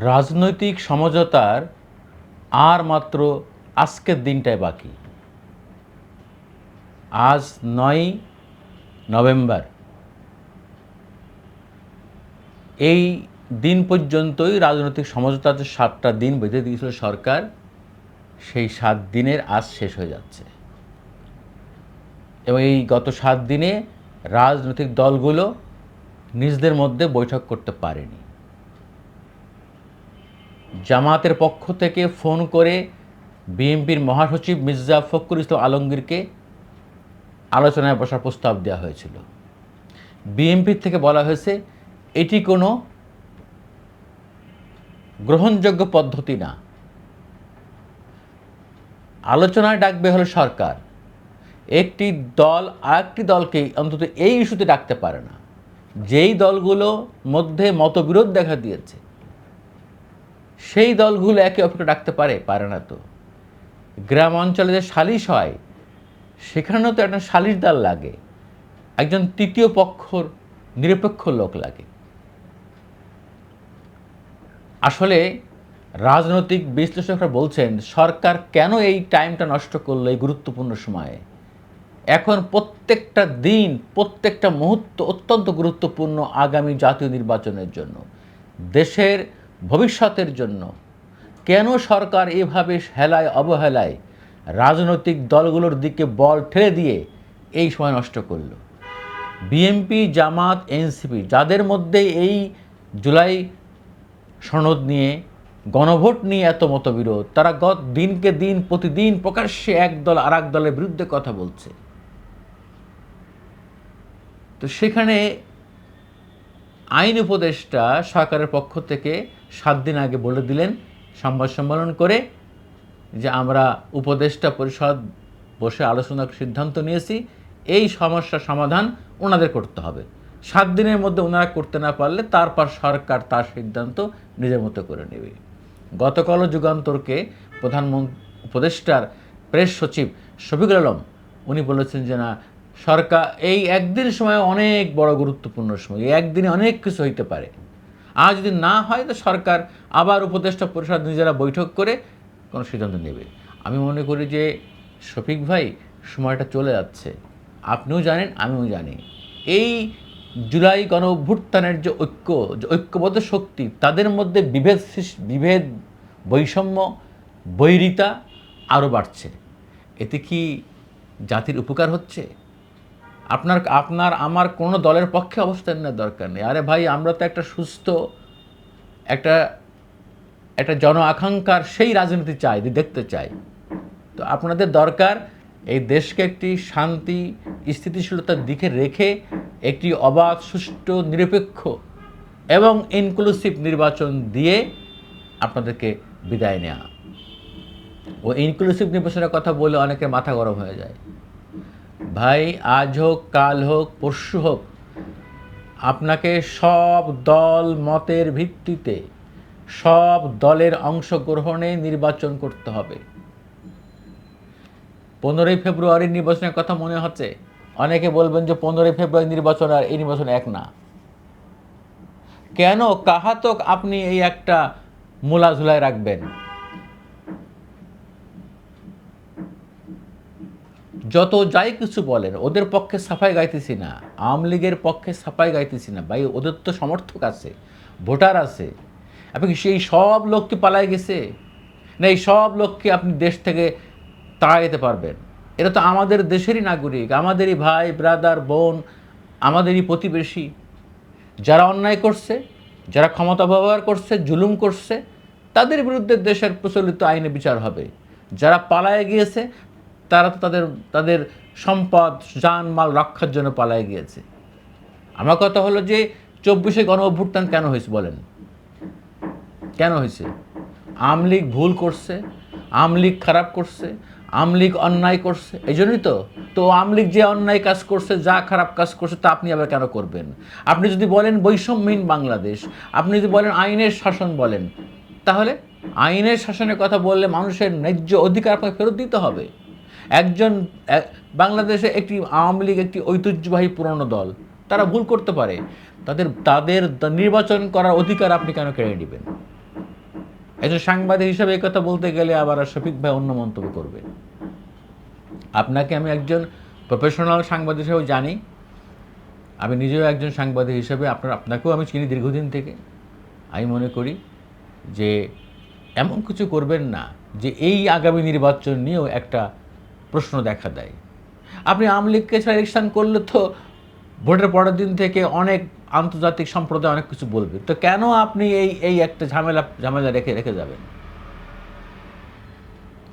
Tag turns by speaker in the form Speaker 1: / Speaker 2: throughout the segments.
Speaker 1: রাজনৈতিক সমঝোতার আর মাত্র আজকের দিনটাই বাকি। আজ নয় নভেম্বর। এই দিন পর্যন্তই রাজনৈতিক সমঝোতাতে সাতটা দিন বেঁধে দিয়েছিল সরকার, সেই সাত দিনের আজ শেষ হয়ে যাচ্ছে। এবং এই গত সাত দিনে রাজনৈতিক দলগুলো নিজেদের মধ্যে বৈঠক করতে পারেনি। জামাতের পক্ষ থেকে ফোন করে বিএনপির মহাসচিব মির্জা ফখরুল ইসলাম আলমগীরকে আলোচনায় বসার প্রস্তাব দেওয়া হয়েছিল। বিএনপির থেকে বলা হয়েছে, এটি কোনো গ্রহণযোগ্য পদ্ধতি না। আলোচনায় ডাকবে হলো সরকার। একটি দল আরেকটি দলকে অন্তত এই ইস্যুতে ডাকতে পারে না। যেই দলগুলো মধ্যে মতবিরোধ দেখা দিয়েছে সেই দলগুলো একে অপরকে ডাকতে পারে পারে না তো। গ্রাম অঞ্চলে যে সালিশ হয়, সেখানেও তো একটা সালিশদার লাগে। একজন তৃতীয় পক্ষর নিরপেক্ষ লোক লাগে। আসলে রাজনৈতিক বিশ্লেষকরা বলছেন, সরকার কেন এই টাইমটা নষ্ট করল এই গুরুত্বপূর্ণ সময়ে? এখন প্রত্যেকটা দিন, প্রত্যেকটা মুহূর্ত অত্যন্ত গুরুত্বপূর্ণ আগামী জাতীয় নির্বাচনের জন্য। দেশের ভবিষ্যতের জন্য, কেন সরকার এভাবে হেলায় অবহেলায় রাজনৈতিক দলগুলোর দিকে বল ঠেলে দিয়ে এই সময় নষ্ট করল? বিএনপি, জামাত, এনসিপি যাদের মধ্যে এই জুলাই সনদ নিয়ে, গণভোট নিয়ে এত মতবিরোধ, তারা গত দিনকে দিন, প্রতিদিন প্রকাশ্যে এক দল আর দলের বিরুদ্ধে কথা বলছে। তো সেখানে আইন উপদেষ্টা সরকারের পক্ষ থেকে সাত দিন আগে বলে দিলেন, সংবাদ সম্মেলন করে, যে আমরা উপদেষ্টা পরিষদ বসে আলোচনার সিদ্ধান্ত নিয়েছি, এই সমস্যার সমাধান ওনাদের করতে হবে। সাত দিনের মধ্যে ওনারা করতে না পারলে তারপর সরকার তার সিদ্ধান্ত নিজের মতো করে নেবে। গতকালও যুগান্তরকে প্রধানমন্ত্রী, উপদেষ্টার প্রেস সচিব শফিকুল আলম, উনি বলেছেন যে না সরকার এই একদিন সময় অনেক বড় গুরুত্বপূর্ণ সময়, এই একদিনে অনেক কিছু হইতে পারে। আর যদি না হয়, তো সরকার আবার উপদেষ্টা পরিষদ নিজেরা বৈঠক করে কোনো সিদ্ধান্ত নেবে। আমি মনে করি যে, শফিক ভাই, সময়টা চলে যাচ্ছে। আপনিও জানেন, আমিও জানি। এই জুলাই গণ অভ্যুত্থানের যে ঐক্য, যে ঐক্যবদ্ধ শক্তি, তাদের মধ্যে বিভেদ বিভেদ, বৈষম্য, বৈরিতা আরও বাড়ছে। এতে কি জাতির উপকার হচ্ছে? আপনার আপনার, আমার কোনো দলের পক্ষে অবস্থান নেওয়ার দরকার নেই। আরে ভাই, আমরা তো একটা সুস্থ, একটা একটা জন আকাঙ্ক্ষার সেই রাজনীতি চাই দেখতে চাই। তো আপনাদের দরকার এই দেশকে একটি শান্তি, স্থিতিশীলতার দিকে রেখে একটি অবাধ, সুষ্ঠু, নিরপেক্ষ এবং ইনক্লুসিভ নির্বাচন দিয়ে আপনাদেরকে বিদায় নেওয়া ও ইনক্লুসিভ নির্বাচনের কথা বলে অনেকের মাথা গরম হয়ে যায়। ভাই, আজ হোক, কাল হোক, পরশু হোক, আপনাকে সব দল মতের ভিত্তিতে, সব দলের অংশগ্রহণে নির্বাচন করতে হবে। পনেরোই ফেব্রুয়ারির নির্বাচনের কথা মনে হচ্ছে? অনেকে বলবেন যে পনেরোই ফেব্রুয়ারি নির্বাচন আর এই নির্বাচন এক না। কেন? কাহাতক আপনি এই একটা মূলা ঝুলায় রাখবেন? যত যাই কিছু বলেন, ওদের পক্ষে সাফাই গাইতেছি না। আওয়ামী লীগের পক্ষে সাফাই গাইতেছি না। ভাই, ওদের তো সমর্থক আছে, ভোটার আছে। আপনি সেই সব লোক কি পালায় গেছে? না, এই সব লোককে আপনি দেশ থেকে তাড়া যেতে পারবেন? এটা তো আমাদের দেশেরই নাগরিক, আমাদেরই ভাই ব্রাদার বোন, আমাদেরই প্রতিবেশী। যারা অন্যায় করছে, যারা ক্ষমতা ব্যবহার করছে, জুলুম করছে, তাদের বিরুদ্ধে দেশের প্রচলিত আইনে বিচার হবে। যারা পালায়ে গিয়েছে তারা তো তাদের তাদের সম্পদ, জানমাল রক্ষার জন্য পালায়ে গিয়েছে। আমার কথা হলো যে চব্বিশে গণ অভ্যুত্থান কেন হয়েছে বলেন? কেন হয়েছে? আমলিগ ভুল করছে, আমলিগ খারাপ করছে, আমলিগ অন্যায় করছে এই জন্যই তো। তো আমলিগ যে অন্যায় কাজ করছে, যা খারাপ কাজ করছে, তা আপনি আবার কেন করবেন? আপনি যদি বলেন বৈষম্যহীন বাংলাদেশ, আপনি যদি বলেন আইনের শাসন বলেন, তাহলে আইনের শাসনের কথা বললে মানুষের ন্যায্য অধিকার আপনাকে ফেরত দিতে হবে। একজন বাংলাদেশে একটি আওয়ামী লীগ একটি ঐতিহ্যবাহী পুরনো দল, তারা ভুল করতে পারে। তাদের তাদের নির্বাচন করার অধিকার আপনি কেন কেড়ে নেবেন? একজন সাংবাদিক হিসাবে কথা বলতে গেলে আবার শফিক ভাই অন্য মন্তব্য করবে। আপনাকে আমি একজন প্রফেশনাল সাংবাদিক হিসেবে জানি। আমি নিজেও একজন সাংবাদিক হিসেবে আপনার, আপনাকেও আমি চিনি দীর্ঘদিন থেকে। আমি মনে করি যে এমন কিছু করবেন না যে এই আগামী নির্বাচন নিয়েও একটা প্রশ্ন দেখা দেয়। আপনি আওয়ামী লীগকে ছাড়া ইলেকশন করলে তো ভোটের পরের দিন থেকে অনেক আন্তর্জাতিক সম্প্রদায় অনেক কিছু বলবে। তো কেন আপনি এই এই একটা ঝামেলা ঝামেলা রেখে রেখে যাবেন?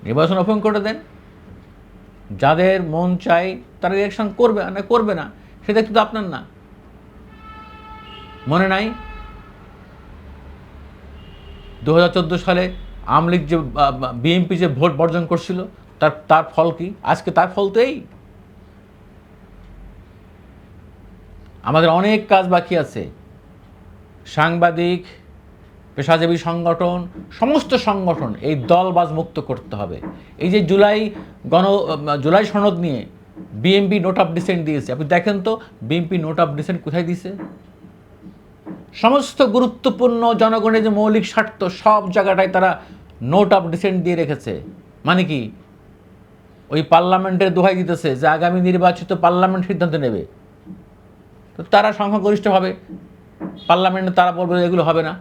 Speaker 1: নির্বাচন ওপেন করে দেন। যাদের মন চাই তারা ইলেকশন করবে না করবে না, সেটা কিন্তু আপনার না। মনে নাই? দু হাজার চোদ্দ সালে আওয়ামী লীগ যে বিএনপি যে ভোট বর্জন করছিল তার তার ফল কি? আজকে তার ফল তো এই। আমাদের অনেক কাজ বাকি আছে। সাংবাদিক, পেশাজীবী সংগঠন, সমস্ত সংগঠন এই দলবাজ মুক্ত করতে হবে। এই যে জুলাই গণ, জুলাই সনদ নিয়ে বিএমপি নোট অফ ডিসেন্ট দিয়েছে। আপনি দেখেন তো বিএমপি নোট অফ ডিসেন্ট কোথায় দিয়েছে সমস্ত গুরুত্বপূর্ণ জনগণের যে মৌলিক স্বার্থ সব জায়গাটায় তারা নোট অফ ডিসেন্ট দিয়ে রেখেছে। মানে কি? ওই পার্লামেন্টের দোহাই দিতেছে যে আগামী নির্বাচিত পার্লামেন্ট সিদ্ধান্ত নেবে। তো তারা সংখ্যাগরিষ্ঠভাবে পার্লামেন্টে তারা বলবে এগুলো হবে না।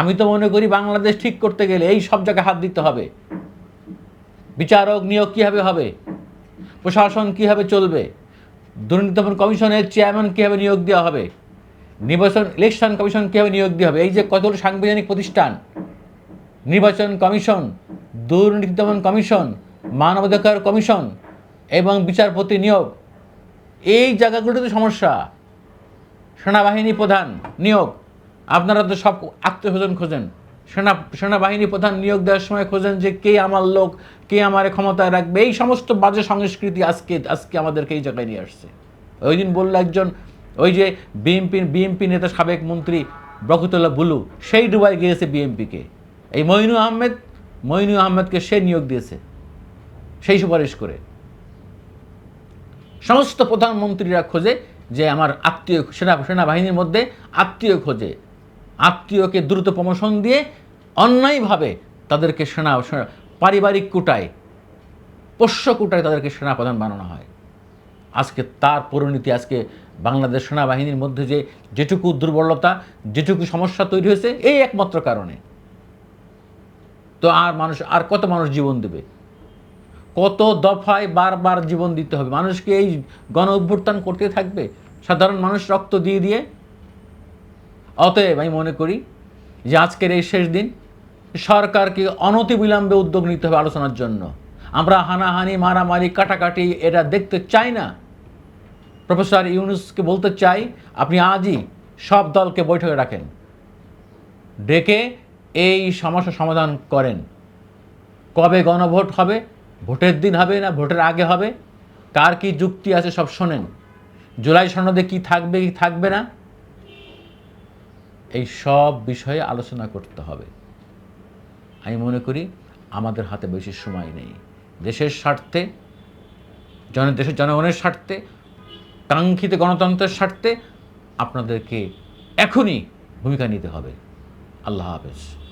Speaker 1: আমি তো মনে করি বাংলাদেশ ঠিক করতে গেলে এই সব জায়গায় হাত দিতে হবে। বিচারক নিয়োগ কীভাবে হবে? প্রশাসন কীভাবে চলবে? দুর্নীতি দমন কমিশনের চেয়ারম্যান কীভাবে নিয়োগ দেওয়া হবে? নির্বাচন, ইলেকশন কমিশন কীভাবে নিয়োগ দেওয়া হবে? এই যে কতগুলো সাংবিধানিক প্রতিষ্ঠান, নির্বাচন কমিশন, দুর্নীতি দমন কমিশন মানবাধিকার কমিশন এবং বিচারপতি নিয়োগ। এই জায়গাগুলোতে সমস্যা। সেনাবাহিনী প্রধান নিয়োগ। আপনারা তো সব আত্মীয়স্বজন খোঁজেন। সেনা, সেনাবাহিনী প্রধান নিয়োগ দেওয়ার সময় খোঁজেন যে কে আমার লোক, কে আমার ক্ষমতায় রাখবে। এই সমস্ত বাজে সংস্কৃতি আজকে আজকে আমাদেরকে এই জায়গায় নিয়ে আসছে। ওই দিন বলল একজন, ওই যে বিএনপি বিএনপি নেতা সাবেক মন্ত্রী বরকতুল্লাহ বুলু, সেই ডুবাই গিয়েছে বিএনপিকে। এই মইনু আহমেদ মইনু আহমেদকে সে নিয়োগ দিয়েছে। সেই সুপারিশ করে। সমস্ত প্রধানমন্ত্রীরা খোঁজে যে আমার আত্মীয় সেনা, সেনাবাহিনীর মধ্যে আত্মীয় খোঁজে। আত্মীয়কে দ্রুত প্রমোশন দিয়ে অন্যায়ভাবে তাদেরকে সেনা পারিবারিক কুটায়, পোষ্য কুটায় তাদেরকে সেনাপ্রধান বানানো হয়। আজকে তার পরিণতি, আজকে বাংলাদেশ সেনাবাহিনীর মধ্যে যে যেটুকু দুর্বলতা, যেটুকু সমস্যা তৈরি হয়েছে, এই একমাত্র কারণে। তো আর মানুষ, আর কত মানুষ জীবন দেবে? কত দফায় বারবার জীবন দিতে হবে? মানুষকে এই গণ অভ্যুত্থান করতে থাকবে? সাধারণ মানুষ রক্ত দিয়ে দিয়ে? অতএব আমি মনে করি যে আজকের এই শেষ দিন সরকারকে অনতিবিলম্বে উদ্যোগ নিতে হবে আলোচনার জন্য। আমরা হানাহানি, মারামারি, কাটাকাটি এটা দেখতে চাই না। প্রফেসর ইউনুসকে বলতে চাই, আপনি আজই সব দলকে বৈঠকে রাখেন। ডেকে এই সমস্যা সমাধান করেন। কবে গণভোট হবে? ভোটের দিন হবে না, ভোটের আগে হবে? কার কি যুক্তি আছে সব শোনেন। জুলাই সনদে কি থাকবে কি থাকবে না? এই সব বিষয়ে আলোচনা করতে হবে। আমি মনে করি আমাদের হাতে বেশি সময় নেই। দেশের স্বার্থে, জন, দেশের জনগণের স্বার্থে, কাঙ্ক্ষিত গণতন্ত্রের স্বার্থে আপনাদেরকে এখনই ভূমিকা নিতে হবে। আল্লাহ হাফেজ।